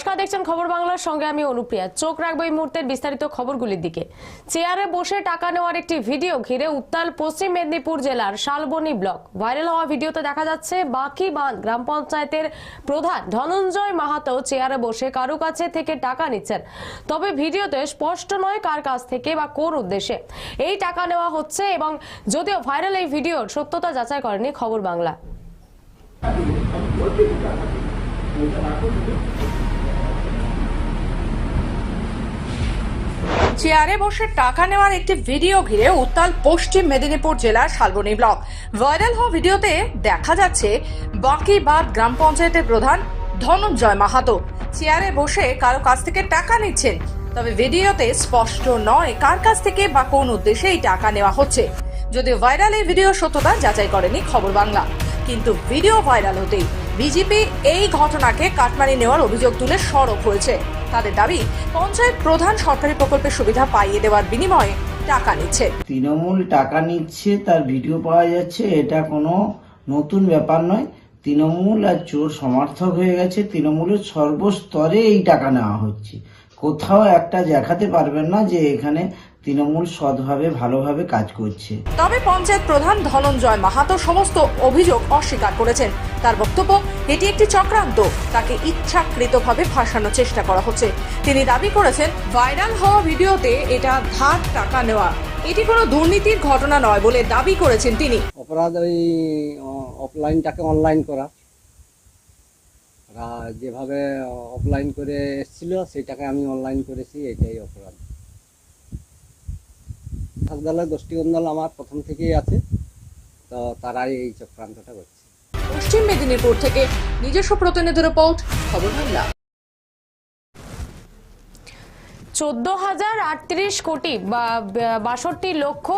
নমস্কার, দেখছেন খবর বাংলার সঙ্গে আমি অনুপ্রিয়া। চোখ রাখব এই মুহূর্তের বিস্তারিত খবরগুলির দিকে। চেয়ারে বসে টাকা নেওয়ার একটি ভিডিও ঘিরে উত্তাল পশ্চিম মেদিনীপুর জেলার শালবনী ব্লক। ভাইরাল হওয়া ভিডিওতে দেখা যাচ্ছে, বাকি গ্রাম পঞ্চায়েতের প্রধান ধনঞ্জয় মাহাতো চেয়ারে বসে কারও কাছে থেকে টাকা নিচ্ছেন। তবে ভিডিওতে স্পষ্ট নয় কার কাছ থেকে বা কোন উদ্দেশ্যে। এই টাকা নেওয়া হচ্ছে এবং যদিও ভাইরাল এই ভিডিওর সত্যতা যাচাই করেনি খবর বাংলা। চেয়ারে বসে টাকা নেওয়ার একটি ভিডিও ঘিরে উত্তাল পশ্চিম মেদিনীপুর জেলার শালবনী ব্লক। ভাইরাল হওয়া ভিডিওতে দেখা যাচ্ছে বাকিবাদ গ্রাম পঞ্চায়েতের প্রধান ধনঞ্জয় মাহাতো। চেয়ারে বসে কারও কাছ থেকে টাকা নিচ্ছেন, তবে ভিডিওতে স্পষ্ট নয় কার কাছ থেকে বা কোন উদ্দেশ্যে এই টাকা নেওয়া হচ্ছে। যদিও ভাইরাল এই ভিডিও সত্যতা যাচাই করেনি খবর বাংলা, কিন্তু ভিডিও ভাইরাল হতেই বিজেপি এই ঘটনাকে কাটমানি নেওয়ার অভিযোগ তুলে সড়ক হয়েছে। তাদের দাবি, পঞ্চায়েত প্রধান সরকারি প্রকল্পের সুবিধা পাইয়ে দেওয়ার বিনিময়ে টাকা নিচ্ছে। তৃণমূল টাকা নিচ্ছে, তার ভিডিও পাওয়া যাচ্ছে, এটা কোনো নতুন ব্যাপার নয়। তৃণমূল আর চোর সমর্থক হয়ে গেছে। তৃণমূলের সর্বস্তরে এই টাকা নেওয়া হচ্ছে। কোথাও একটা দেখাতে পারবেন না যে এখানে তৃণমূল সৎভাবে ভালোভাবে কাজ করছে। তবে পঞ্চায়েত প্রধান ধনঞ্জয় মাহাতো সমস্ত অভিযোগ অস্বীকার করেছেন। তার বক্তব্য এটি একটি চক্রান্ত। তাকে ইচ্ছাকৃতভাবে ফাঁসানোর চেষ্টা করা হচ্ছে। তিনি দাবি করেছেন ভাইরাল হওয়া ভিডিওতে এটা ধার টাকা নেওয়া। এটি কোনো দুর্নীতির ঘটনা নয় বলে দাবি করেছেন তিনি। অপরাধ ওই অফলাইনটাকে অনলাইন করা। ওরা যেভাবে অফলাইন করে এসেছিল, সেটাকে আমি অনলাইন করেছি, এটাই অপরাধ। শাসক গোষ্ঠী দল আমার প্রথম থেকেই আছে, তো তারাই এই চক্রান্তটা করছে। পশ্চিম মেদিনীপুর থেকে নিজস্ব প্রতিনিধি রিপোর্ট খবর বাংলা চোদ্দ হাজার আটত্রিশ কোটি বা, বাষট্টি লক্ষ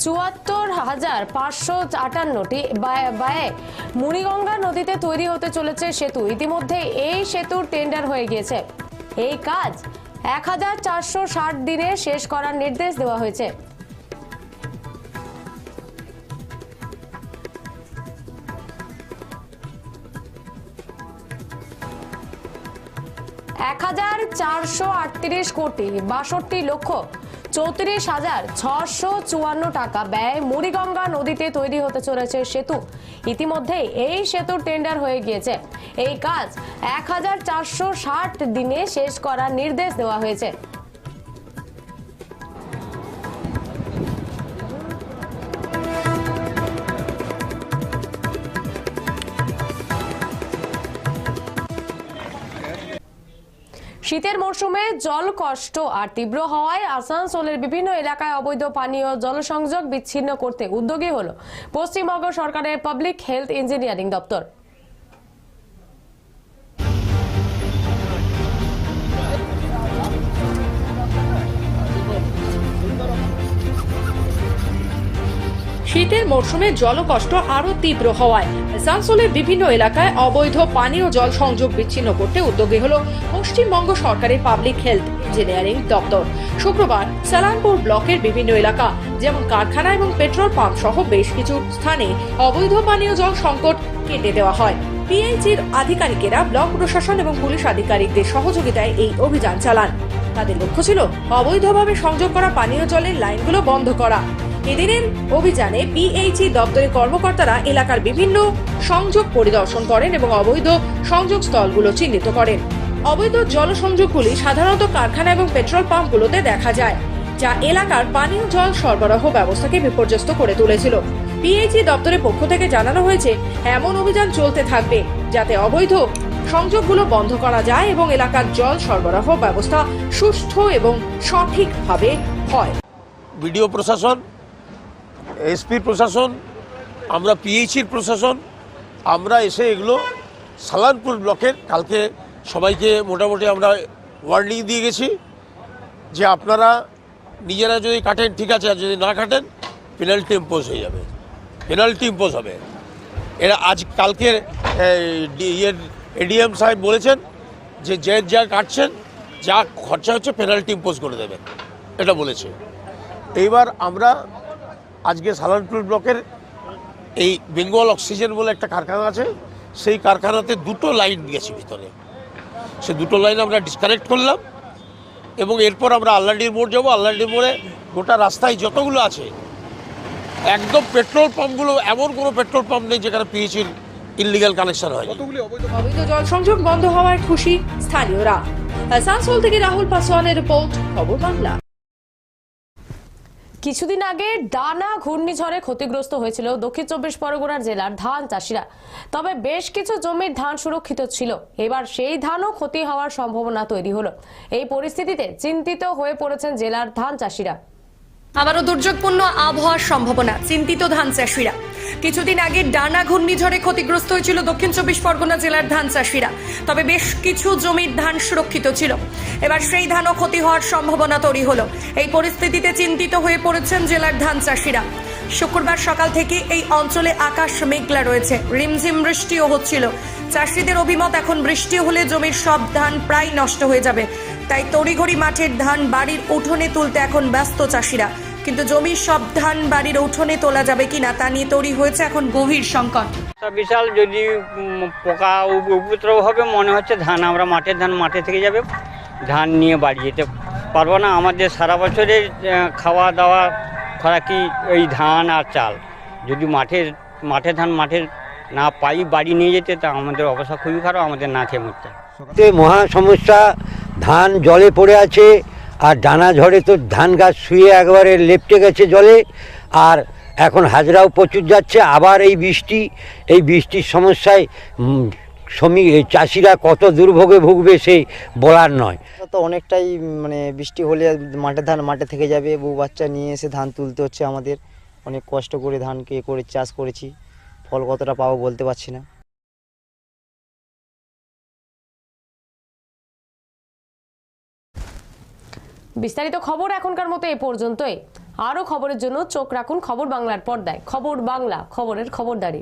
চুয়াত্তর হাজার পাঁচশো আটান্নটি ব্যয়- মুড়িগঙ্গা নদীতে তৈরি হতে চলেছে সেতু। ইতিমধ্যে এই সেতুর টেন্ডার হয়ে গিয়েছে। এই কাজ এক হাজার চারশো ষাট দিনে শেষ করার নির্দেশ দেওয়া হয়েছে। এক হাজার চারশো আটত্রিশ কোটি বাষট্টি লক্ষ চৌত্রিশ হাজার ছশো চুয়ান্ন টাকা ব্যয় মুড়িগঙ্গা নদীতে তৈরি হতে চলেছে সেতু। ইতিমধ্যেই এই সেতুর টেন্ডার হয়ে গিয়েছে। এই কাজ এক হাজার চারশো ষাট দিনে শেষ করার নির্দেশ দেওয়া হয়েছে। শীতের মরশুমে জল কষ্ট আর তীব্র হওয়ায় আসানসোলের বিভিন্ন এলাকায় অবৈধ পানীয় জল সংযোগ বিচ্ছিন্ন করতে উদ্যোগী হল পশ্চিমবঙ্গ সরকারের পাবলিক হেলথ ইঞ্জিনিয়ারিং দপ্তর। মরশুমে জলকষ্ট আরও তীব্র হওয়ায় আসানসোলের বিভিন্ন এলাকায় অবৈধ পানীয় জল সংযোগ বিচ্ছিন্ন করতে উদ্যোগী হল পশ্চিমবঙ্গ সরকারের পাবলিক হেলথ ইঞ্জিনিয়ারিং দপ্তর। শুক্রবার সালানপুর ব্লকের বিভিন্ন এলাকা, যেমন কারখানা এবং পেট্রোল পাম্প সহ বেশ কিছু স্থানে অবৈধ পানীয় জল সংকট কেটে দেওয়া হয়। পিএইচির আধিকারিকেরা ব্লক প্রশাসন এবং পুলিশ আধিকারিকদের সহযোগিতায় এই অভিযান চালান। তাদের লক্ষ্য ছিল অবৈধভাবে সংযোগ করা পানীয় জলের লাইনগুলো বন্ধ করা। এদিনের অভিযানে পিএইচই দপ্তরের কর্মকর্তারা এলাকার বিভিন্ন সংযোগ পরিদর্শন করেন এবং অবৈধ সংযোগ স্থলগুলো চিহ্নিত করেন। অবৈধ জলসংযোগগুলি সাধারণত কারখানা এবং পেট্রোল পাম্পগুলোতে দেখা যায়, যা এলাকার পানীয় জল সরবরাহ ব্যবস্থাকে বিপর্যস্ত করে তুলেছিল। পিএইচই দপ্তরের পক্ষ থেকে জানানো হয়েছে, এমন অভিযান চলতে থাকবে যাতে অবৈধ সংযোগগুলো বন্ধ করা যায় এবং এলাকার জল সরবরাহ ব্যবস্থা সুষ্ঠু এবং সঠিকভাবে হয়। বিডিও প্রশাসন এসপির প্রশাসন, আমরা পিএইচির প্রশাসন, আমরা এসে এগুলো সালানপুর ব্লকের, কালকে সবাইকে মোটামুটি আমরা ওয়ার্নিং দিয়ে গেছি যে আপনারা নিজেরা যদি কাটেন, ঠিক আছে, আর যদি না কাটেন পেনাল্টি ইম্পোজ হয়ে যাবে। পেনাল্টি ইম্পোজ হবে। এরা আজ কালকের ইয়ের এডিএম সাহেব বলেছেন যে যে যা কাটছেন, যা খরচা হচ্ছে পেনাল্টি ইম্পোজ করে দেবেন। এটা বলেছে। এইবার আমরা আজকে সালানপুর ব্লকের এই বেঙ্গল অক্সিজেন বলে একটা কারখানা আছে সেই কারখানাতে দুটো লাইন গেছে ভিতরে। সে দুটো লাইন আমরা ডিসকানেক্ট করলাম এবং এরপর আমরা আল্লাডির মোড় যাব। আল্লাডির মোড়ে গোটা রাস্তায় যতগুলো আছে একদম পেট্রোল পাম্পগুলো এমন কোনো পেট্রোল পাম্প নেই যেখানে পিএইচির ইলিগাল কানেকশন হয় অবৈধ জল সংযোগ বন্ধ হওয়ায় খুশি স্থানীয়রা। আসানসোল থেকে রাহুল পাসওয়ানের রিপোর্ট খবর বাংলা। কিছুদিন আগে ডানা ঘূর্ণিঝড়ে ক্ষতিগ্রস্ত হয়েছিল দক্ষিণ চব্বিশ পরগনার জেলার ধান চাষিরা। তবে বেশ কিছু জমির ধান সুরক্ষিত ছিল। এবার সেই ধানও ক্ষতি হওয়ার সম্ভাবনা তৈরি হলো। এই পরিস্থিতিতে চিন্তিত হয়ে পড়েছেন জেলার ধান চাষিরা। আবারও দুর্যোগপূর্ণ আবহাওয়ার সম্ভাবনা, চিন্তিত ধান চাষিরা। কিছুদিন আগে ডানা ঘূর্ণিঝড়ে ক্ষতিগ্রস্ত হয়েছিল দক্ষিণ চব্বিশ পরগনা জেলার ধান চাষিরা। তবে বেশ কিছু জমির ধান সুরক্ষিত ছিল। এবার সেই ধানও ক্ষতি হওয়ার সম্ভাবনা তৈরি হলো। এই পরিস্থিতিতে চিন্তিত হয়ে পড়েছেন জেলার ধান চাষিরা। শুক্রবার সকাল থেকে এই অঞ্চলে আকাশ মেঘলা রয়েছে। রিমঝিম বৃষ্টিও হচ্ছিল। চাষিদের অভিমত, এখন বৃষ্টি হলে জমির সব ধান প্রায় নষ্ট হয়ে যাবে। তাই তড়িঘড়ি মাঠের ধান বাড়ির উঠোনে তুলতে এখন ব্যস্ত চাষিরা। কিন্তু জমির সব ধান বাড়ির উঠোনে তোলা যাবে কিনা তা নিয়ে তৈরি হয়েছে এখন গভীর সংকট। বিশাল যদি পোকা উপদ্রব হবে মনে হচ্ছে ধান আমরা মাঠের ধান মাঠে থেকে যাবে। ধান নিয়ে বাড়ি যেতে পারব না। আমাদের সারা বছরের খাওয়া দাওয়া খরাকি এই ধান আর চাল? যদি মাঠের মাঠের ধান মাঠের না পাই বাড়ি নিয়ে যেতে তা আমাদের অবস্থা খুবই খারাপ আমাদের না খেয়ে মরতে। মহা সমস্যা ধান জলে পড়ে আছে আর ডানা ঝড়ে তো ধান গাছ শুয়ে একবারে লেপটে গেছে জলে। আর এখন হাজরাও প্রচুর যাচ্ছে, আবার এই বৃষ্টি, এই বৃষ্টির সমস্যায় শ্রমিক চাষিরা কত দুর্ভোগে ভুগবে সেই বলার নয়। তো অনেকটাই মানে বৃষ্টি হলে মাঠে ধান মাঠে থেকে যাবে, বউ বাচ্চা নিয়ে এসে ধান তুলতে হচ্ছে আমাদের। অনেক কষ্ট করে ধানকে করে চাষ করেছি, ফল কতটা পাবো বলতে পারছি না। বিস্তারিত খবর এখনকার মতো এ পর্যন্তই। আরও খবরের জন্য চোখ রাখুন খবর বাংলার পর্দায়। খবর বাংলা, খবরের খবরদারি।